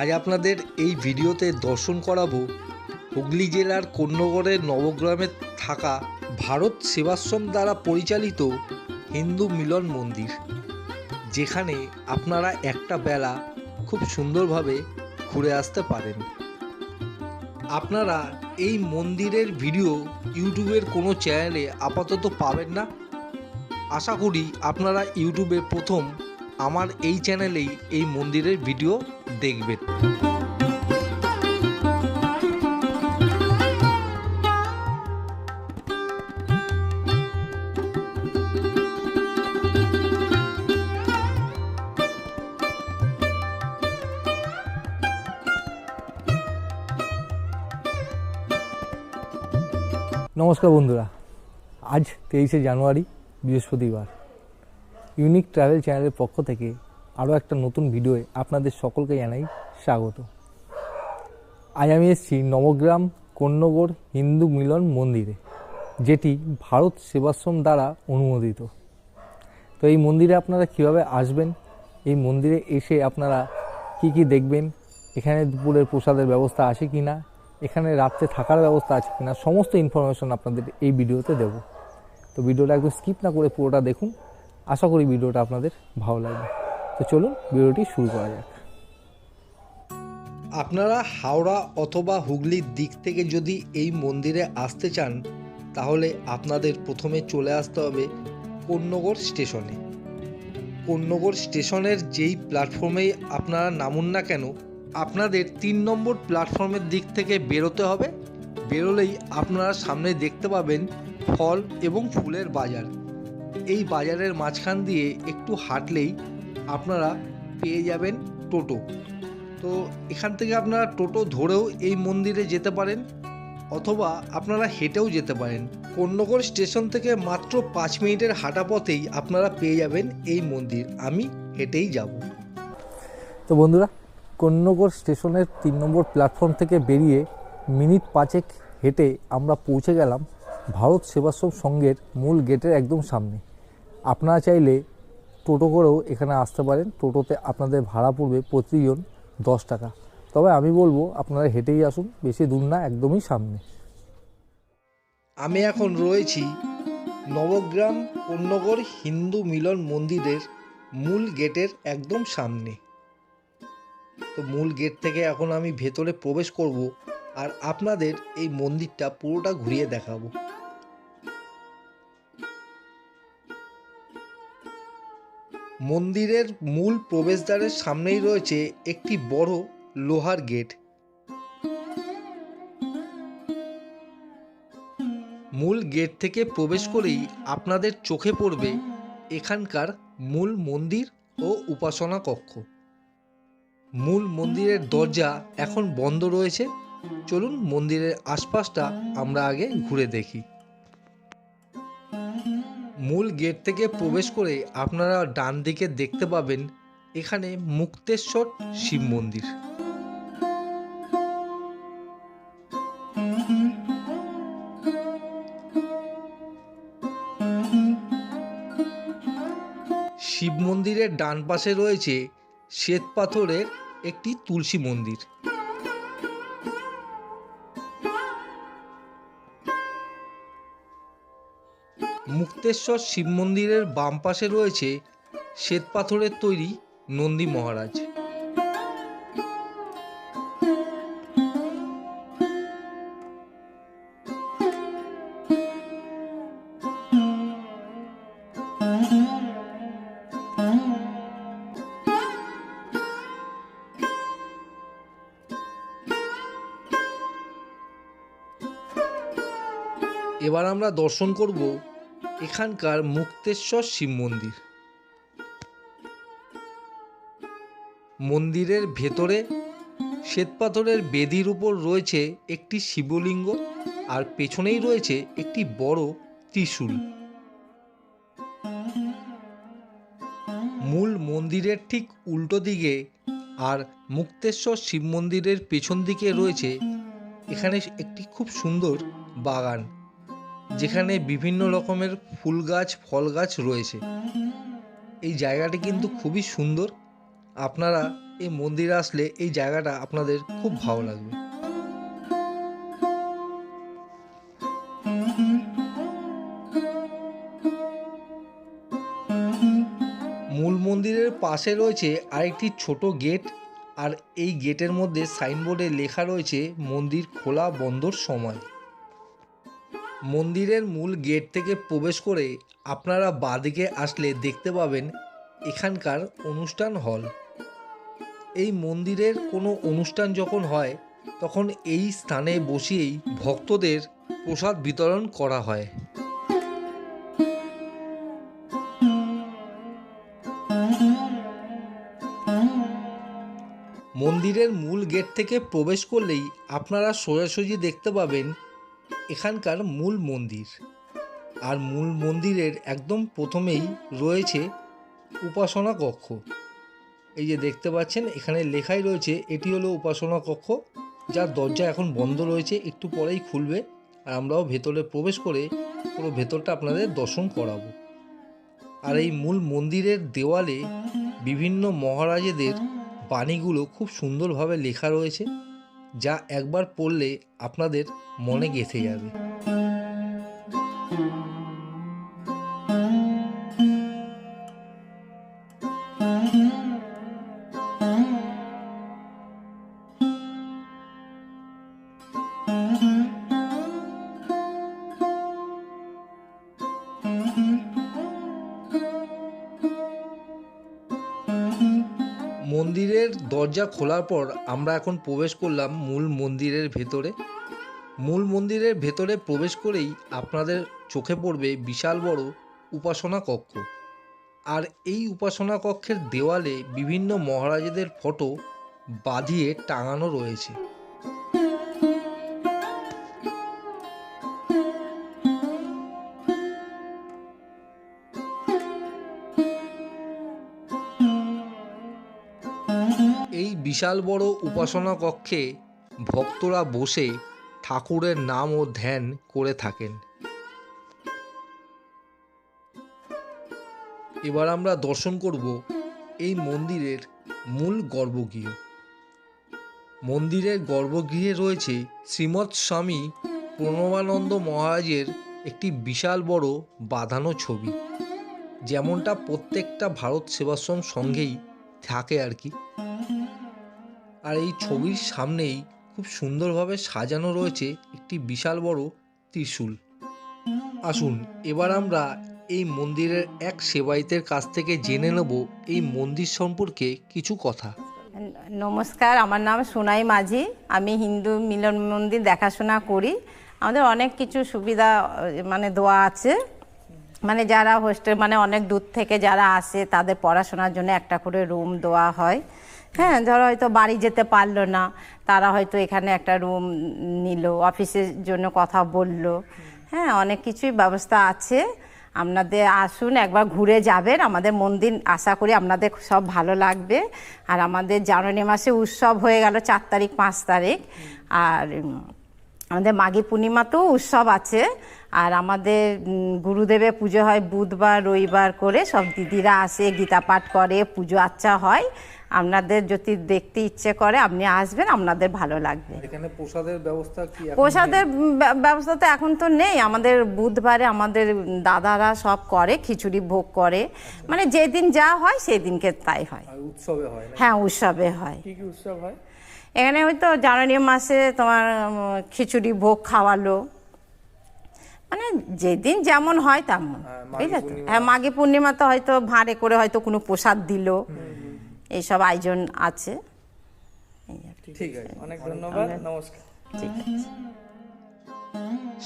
আজ আপনাদের এই ভিডিওতে দর্শন করাবো হুগলি জেলার কন্যগড়ের নবগ্রামে থাকা ভারত সেবাশ্রম দ্বারা পরিচালিত হিন্দু মিলন মন্দির, যেখানে আপনারা একটা বেলা খুব সুন্দরভাবে ঘুরে আসতে পারেন। আপনারা এই মন্দিরের ভিডিও ইউটিউবের কোনো চ্যানেলে আপাতত পাবেন না। আশা করি আপনারা ইউটিউবে প্রথম আমার এই চ্যানেলেই এই মন্দিরের ভিডিও দেখবেন নমস্কার বন্ধুরা আজ তেইশে জানুয়ারি বৃহস্পতিবার। ইউনিক ট্রাভেল চ্যানেলের পক্ষ থেকে আরও একটা নতুন ভিডিওয়ে আপনাদের সকলকে জানাই স্বাগত। আজ আমি এসেছি নবগ্রাম কন্যগড় হিন্দু মিলন মন্দিরে, যেটি ভারত সেবাশ্রম দ্বারা অনুমোদিত। তো এই মন্দিরে আপনারা কীভাবে আসবেন? এই মন্দিরে এসে আপনারা কি কি দেখবেন? এখানে দুপুরের প্রসাদের ব্যবস্থা আছে কি না এখানে রাত্রে থাকার ব্যবস্থা আছে কি না সমস্ত ইনফরমেশন আপনাদের এই ভিডিওতে দেব। তো ভিডিওটা একদম স্কিপ না করে পুরোটা দেখুন। আশা করি ভিডিওটা আপনাদের ভালো লাগবে। তো চলুন ভিডিওটি শুরু করা যাক। আপনারা হাওড়া অথবা হুগলির দিক থেকে যদি এই মন্দিরে আসতে চান, তাহলে আপনাদের প্রথমে চলে আসতে হবে কন্যগড় স্টেশনে। কন্যগড় স্টেশনের যেই প্ল্যাটফর্মেই আপনারা নামুন না কেন, আপনাদের তিন নম্বর প্ল্যাটফর্মের দিক থেকে বেরোতে হবে। বেরোলেই আপনারা সামনে দেখতে পাবেন ফল এবং ফুলের বাজার। এই বাজারের মাঝখান দিয়ে একটু হাঁটলেই আপনারা পেয়ে যাবেন টোটো। তো এখান থেকে আপনারা টোটো ধরেও এই মন্দিরে যেতে পারেন, অথবা আপনারা হেঁটেও যেতে পারেন। কন্যগড় স্টেশন থেকে মাত্র পাঁচ মিনিটের হাঁটা পথেই আপনারা পেয়ে যাবেন এই মন্দির। আমি হেঁটেই যাব। তো বন্ধুরা কন্যগড় স্টেশনের তিন নম্বর প্ল্যাটফর্ম থেকে বেরিয়ে মিনিট পাঁচেক হেঁটে আমরা পৌঁছে গেলাম ভারত সেবাশ্রম সংঘের মূল গেটের একদম সামনে। আপনারা চাইলে টোটো করেও এখানে আসতে পারেন। টোটোতে আপনাদের ভাড়া পড়বে প্রতিজন দশ টাকা। তবে আমি বলব, আপনারা হেঁটেই আসুন, বেশি দূর না, একদমই সামনে। আমি এখন রয়েছি নবগ্রাম কন্যগড় হিন্দু মিলন মন্দিরের মূল গেটের একদম সামনে। তো মূল গেট থেকে এখন আমি ভেতরে প্রবেশ করব আর আপনাদের এই মন্দিরটা পুরোটা ঘুরিয়ে দেখাবো। মন্দিরের মূল প্রবেশদ্বারের সামনেই রয়েছে একটি বড় লোহার গেট। মূল গেট থেকে প্রবেশ করেই আপনাদের চোখে পড়বে এখানকার মূল মন্দির ও উপাসনা কক্ষ। মূল মন্দিরের দরজা এখন বন্ধ রয়েছে। চলুন মন্দিরের আশপাশটা আমরা আগে ঘুরে দেখি। মূল গেট থেকে প্রবেশ করে আপনারা ডান দিকে দেখতে পাবেন এখানে মুক্তেশ্বর শিব মন্দির। শিব মন্দিরের ডান পাশে রয়েছে শ্বেত পাথরের একটি তুলসী মন্দির। মুক্তেশ্বর শিব মন্দিরের বাম পাশে রয়েছে শ্বেত পাথরের তৈরি নন্দী মহারাজ। এবার আমরা দর্শন করব এখানকার মুক্তেশ্বর শিব মন্দির। মন্দিরের ভেতরে শ্বেতপাথরের বেদির উপর রয়েছে একটি শিবলিঙ্গ আর পেছনেই রয়েছে একটি বড় ত্রিশূল। মূল মন্দিরের ঠিক উল্টো দিকে আর মুক্তেশ্বর শিব মন্দিরের পেছন দিকে রয়েছে এখানে একটি খুব সুন্দর বাগান। যেখানে বিভিন্ন রকমের ফুল গাছ, ফল গাছ রয়েছে। এই জায়গাটি কিন্তু খুবই সুন্দর। আপনারা এই মন্দিরে আসলে এই জায়গাটা আপনাদের খুব ভালো লাগবে। মূল মন্দিরের পাশে রয়েছে আরেকটি ছোট গেট আর এই গেটের মধ্যে সাইনবোর্ডে লেখা রয়েছে, মন্দির খোলা বন্ধর সময়। মন্দিরের মূল গেট থেকে প্রবেশ করে আপনারা বাদিকে আসলে দেখতে পাবেন এখানকার অনুষ্ঠান হল। এই মন্দিরের কোনো অনুষ্ঠান যখন হয়, তখন এই স্থানে বসিয়েই ভক্তদের প্রসাদ বিতরণ করা হয়। মন্দিরের মূল গেট থেকে প্রবেশ করলেই আপনারা সোজাসুজি দেখতে পাবেন এখানকার মূল মন্দির। আর মূল মন্দিরের একদম প্রথমেই রয়েছে উপাসনা কক্ষ। এই যে দেখতে পাচ্ছেন, এখানে লেখাই রয়েছে, এটি হলো উপাসনা কক্ষ, যার দরজা এখন বন্ধ রয়েছে, একটু পরেই খুলবে। আর আমরাও ভেতরে প্রবেশ করে পুরো ভেতরটা আপনাদের দর্শন করাবো। আর এই মূল মন্দিরের দেওয়ালে বিভিন্ন মহারাজেদের বাণীগুলো খুব সুন্দরভাবে লেখা রয়েছে। যা একবার পড়লে আপনাদের মনে গেঁথে যাবে। দরজা খোলার পর আমরা এখন প্রবেশ করলাম মূল মন্দিরের ভেতরে। মূল মন্দিরের ভেতরে প্রবেশ করেই আপনাদের চোখে পড়বে বিশাল বড় উপাসনা কক্ষ। আর এই উপাসনা কক্ষের দেওয়ালে বিভিন্ন মহারাজাদের ফটো বাঁধিয়ে টাঙানো রয়েছে। বিশাল বড় উপাসনা কক্ষে ভক্তরা বসে ঠাকুরের নাম ও ধ্যান করে থাকেন। এবার আমরা দর্শন করব এই মন্দিরের মূল গর্ভগৃহ। মন্দিরের গর্ভগৃহে রয়েছে শ্রীমৎ স্বামী প্রণবানন্দ মহারাজের একটি বিশাল বড় বাঁধানো ছবি। যেমনটা প্রত্যেকটা ভারত সেবাশ্রম সঙ্গেই থাকে আর কি। আর এই ছবির সামনেই খুব সুন্দরভাবে সাজানো রয়েছে একটি বিশাল বড় ত্রিশূল। আসুন, এবার আমরা এই মন্দিরের এক সেবাইতের কাছ থেকে জেনে নেব এই মন্দির সম্পর্কে কিছু কথা। নমস্কার, আমার নাম সোনাই মাঝি। আমি হিন্দু মিলন মন্দির দেখাশোনা করি। আমাদের অনেক কিছু সুবিধা মানে দেওয়া আছে। মানে যারা হোস্টেল মানে অনেক দূর থেকে যারা আসে, তাদের পড়াশোনার জন্য একটা করে রুম দেওয়া হয়। হ্যাঁ ধরো হয়তো বাড়ি যেতে পারল না, তারা হয়তো এখানে একটা রুম নিল অফিসের জন্য কথা বলল। হ্যাঁ অনেক কিছুই ব্যবস্থা আছে। আপনাদের আসুন, একবার ঘুরে যাবেন। আমাদের মন্দির, আশা করি আপনাদের সব ভালো লাগবে। আর আমাদের জানুয়ারি মাসে উৎসব হয়ে গেল চার তারিখ, পাঁচ তারিখ। আর আমাদের মাঘী পূর্ণিমাতেও উৎসব আছে। আর আমাদের গুরুদেবের পুজো হয় বুধবার, রবিবার করে। সব দিদিরা আসে, গীতা পাঠ করে, পুজো আচ্চা হয়। আপনাদের যদি দেখতে ইচ্ছে করে আপনি আসবেন আপনাদের ভালো লাগবে। এখানে প্রসাদের ব্যবস্থা কি প্রসাদের ব্যবস্থা তো এখন তো নেই। আমাদের বুধবারে আমাদের দাদারা সব করে খিচুড়ি ভোগ করে। মানে যেদিন যা হয় সেই দিনকে তাই হয়। উৎসবে হয় হ্যাঁ উৎসবে হয়। কি কি উৎসব হয়? এখানে হয়তো জানুয়ারি মাসে তোমার খিচুড়ি ভোগ খাওয়ালো। মানে যেদিন যেমন হয় তেমন বুঝলে তো হ্যাঁ মাঘী পূর্ণিমাতে হয়তো ভাঁড়ে করে হয়তো কোনো প্রসাদ দিল। এইসব আয়োজন আছে। ঠিক আছে অনেক ধন্যবাদ নমস্কার ঠিক আছে।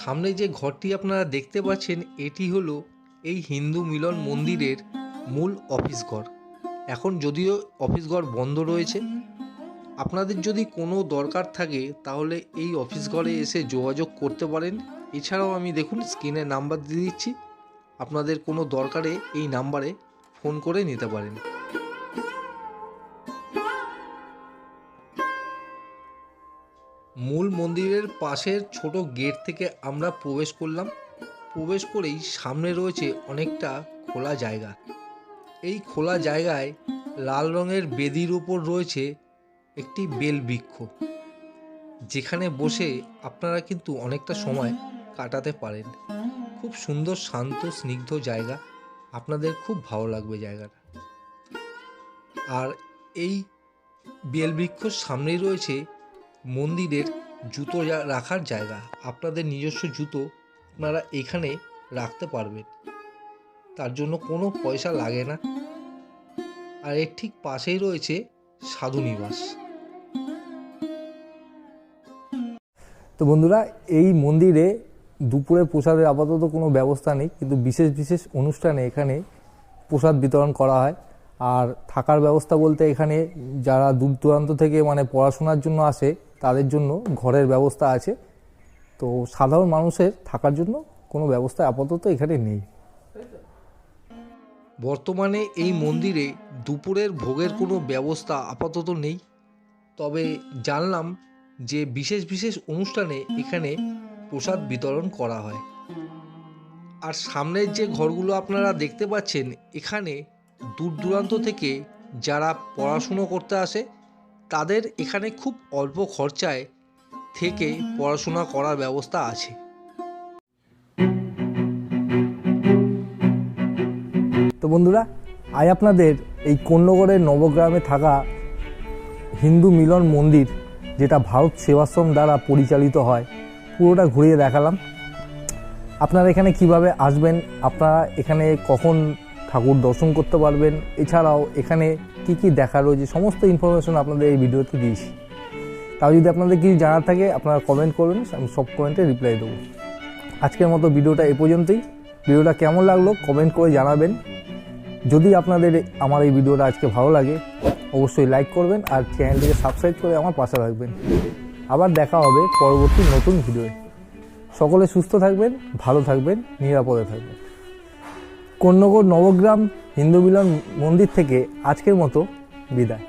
সামনে যে ঘরটি আপনারা দেখতে পাচ্ছেন এটি হলো এই হিন্দু মিলন মন্দিরের মূল অফিস ঘর। এখন যদিও অফিস ঘর বন্ধ রয়েছে আপনাদের যদি কোনো দরকার থাকে তাহলে এই অফিস ঘরে এসে যোগাযোগ করতে পারেন। এছাড়াও আমি দেখুন স্ক্রিনে নাম্বার দিয়ে দিচ্ছি। আপনাদের কোনো দরকারে এই নাম্বারে ফোন করে নিতে পারেন। মূল মন্দিরের পাশের ছোট গেট থেকে আমরা প্রবেশ করলাম। প্রবেশ করেই সামনে রয়েছে অনেকটা খোলা জায়গা। এই খোলা জায়গায় লাল রঙের বেদির উপর রয়েছে একটি বেল বৃক্ষ যেখানে বসে আপনারা কিন্তু অনেকটা সময় কাটাতে পারেন। খুব সুন্দর, শান্ত, স্নিগ্ধ জায়গা। আপনাদের খুব ভালো লাগবে জায়গাটা। আর এই বেলবৃক্ষর সামনেই রয়েছে মন্দিরের জুতো রাখার জায়গা, আপনাদের নিজস্ব জুতো আপনারা এখানে রাখতে পারবেন। তার জন্য কোনো পয়সা লাগে না। আর এর ঠিক পাশেই রয়েছে সাধু নিবাস। তো বন্ধুরা, এই মন্দিরে দুপুরে প্রসাদের আপাতত কোনো ব্যবস্থা নেই, কিন্তু বিশেষ বিশেষ অনুষ্ঠানে এখানে প্রসাদ বিতরণ করা হয়। আর থাকার ব্যবস্থা বলতে এখানে যারা দূর দূরান্ত থেকে মানে পড়াশোনার জন্য আসে তাদের জন্য ঘরের ব্যবস্থা আছে। তো সাধারণ মানুষের থাকার জন্য কোনো ব্যবস্থা আপাতত এখানে নেই। বর্তমানে এই মন্দিরে দুপুরের ভোগের কোনো ব্যবস্থা আপাতত নেই। তবে জানলাম যে বিশেষ বিশেষ অনুষ্ঠানে এখানে প্রসাদ বিতরণ করা হয়। আর সামনের যে ঘরগুলো আপনারা দেখতে পাচ্ছেন, এখানে দূর দূরান্ত থেকে যারা পড়াশুনো করতে আসে তাদের এখানে খুব অল্প খরচায় থেকে পড়াশোনা করার ব্যবস্থা আছে। তো বন্ধুরা, আজ আপনাদের এই কন্যগড়ের নবগ্রামে থাকা হিন্দু মিলন মন্দির, যেটা ভারত সেবাশ্রম দ্বারা পরিচালিত হয়, পুরোটা ঘুরিয়ে দেখালাম। আপনারা এখানে কীভাবে আসবেন, আপনারা এখানে কখন ঠাকুর দর্শন করতে পারবেন, এছাড়াও এখানে কি কি দেখা রয়েছে সমস্ত ইনফরমেশন আপনাদের এই ভিডিওতে দিয়েছি। তাও যদি আপনাদের কিছু জানার থাকে, আপনারা কমেন্ট করবেন, আমি সব কমেন্টে রিপ্লাই দেবো। আজকের মতো ভিডিওটা এ পর্যন্তই। ভিডিওটা কেমন লাগল কমেন্ট করে জানাবেন। যদি আপনাদের আমার এই ভিডিওটা আজকে ভালো লাগে, অবশ্যই লাইক করবেন আর চ্যানেলটিকে সাবস্ক্রাইব করে আমার পাশে রাখবেন আবার দেখা হবে পরবর্তী নতুন ভিডিওয়ে। সকলে সুস্থ থাকবেন, ভালো থাকবেন, নিরাপদে থাকবেন। কন্যগড় নবগ্রাম হিন্দু মিলন মন্দির থেকে আজকের মতো বিদায়।